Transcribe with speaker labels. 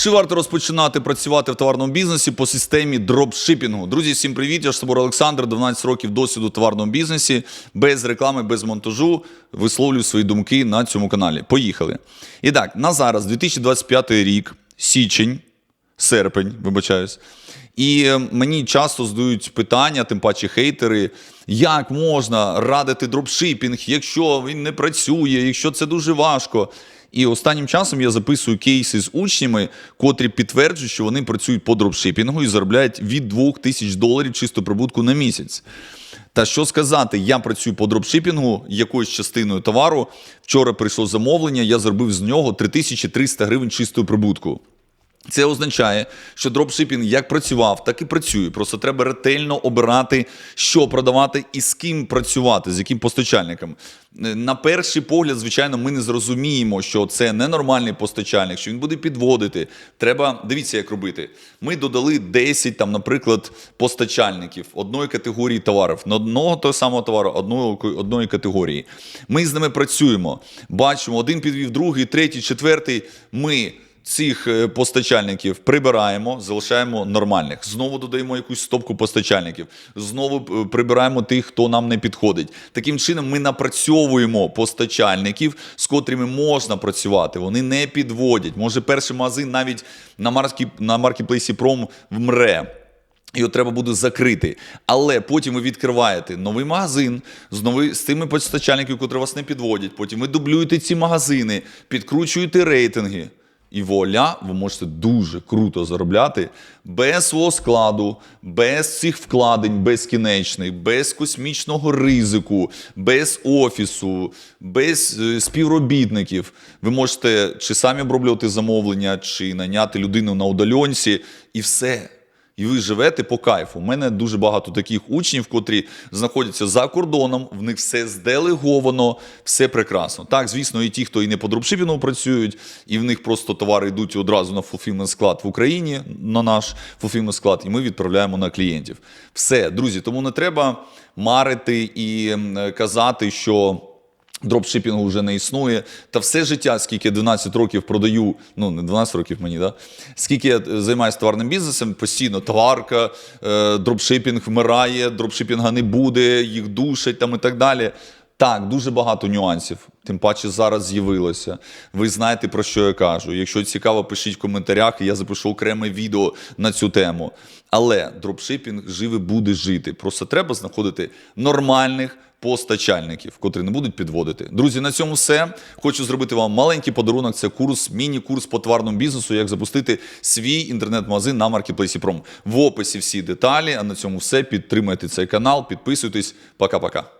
Speaker 1: Чи варто розпочинати працювати в товарному бізнесі по системі дропшипінгу? Друзі, всім привіт! Я ж Собор Олександр, 12 років досвіду в товарному бізнесі, без реклами, без монтажу. Висловлюю свої думки на цьому каналі. Поїхали. І так, на зараз, 2025 рік, січень, серпень, вибачаюсь. І е, мені часто задають питання, тим паче хейтери, як можна радити дропшипінг, якщо він не працює, якщо це дуже важко. І останнім часом я записую кейси з учнями, котрі підтверджують, що вони працюють по дропшипінгу і заробляють від 2 тисяч доларів чисто прибутку на місяць. Та що сказати, я працюю по дропшипінгу якоюсь частиною товару. Вчора прийшло замовлення, я зробив з нього 3300 гривень чистого прибутку. Це означає, що дропшипінг як працював, так і працює. Просто треба ретельно обирати, що продавати і з ким працювати, з яким постачальником. Е, На перший погляд, звичайно, ми не зрозуміємо, що це ненормальний постачальник, що він буде підводити. Треба дивіться, як робити. Ми додали 10, там, наприклад, постачальників одної категорії товарів на одного того самого товару, одної, одної категорії. Ми з ними працюємо. Бачимо, один підвів, другий, третій, четвертий. Ми цих е, постачальників прибираємо, залишаємо нормальних. Знову додаємо якусь стопку постачальників. Знову е, прибираємо тих, хто нам не підходить. Таким чином, ми напрацьовуємо постачальників, з котрими можна працювати. Вони не підводять. Може, перший магазин навіть на маркі на маркетплейсі Пром вмре. Його треба буде закрити. Але потім ви відкриваєте новий магазин з нови, з тими постачальниками, котрі вас не підводять. Потім ви дублюєте ці магазини, підкручуєте рейтинги. І вуаля, ви можете дуже круто заробляти без свого складу, без цих вкладень безкінечних, без космічного ризику, без офісу, без е, співробітників. Ви можете чи самі оброблювати замовлення, чи наняти людину на удальонці, і все. І ви живете по кайфу. У мене дуже багато таких учнів, котрі знаходяться за кордоном, в них все зделеговано, все прекрасно. Так, звісно, і ті, хто і не по дропшипінгу працюють, і в них просто товари йдуть одразу на фулфілмент склад в Україні, на наш фулфілмент склад, і ми відправляємо на клієнтів. Все, друзі, тому не треба марити і казати, що. Дропшипінгу вже не існує. Та все життя, скільки я 12 років продаю, ну не 12 років мені, да? скільки я займаюся товарним бізнесом, постійно товарка, е, дропшипінг вмирає, дропшипінга не буде, їх душать там і так далі. Так, дуже багато нюансів. Тим паче зараз з'явилося. Ви знаєте, про що я кажу. Якщо цікаво, пишіть в коментарях, і я запишу окреме відео на цю тему. Але дропшипінг живе буде жити. Просто треба знаходити нормальних постачальників, котрі не будуть підводити. Друзі, на цьому все. Хочу зробити вам маленький подарунок. Це курс, міні-курс по тварному бізнесу, як запустити свій інтернет-магазин на маркетплейсі Пром. В описі всі деталі. А на цьому все. Підтримайте цей канал, підписуйтесь. Пока-пока.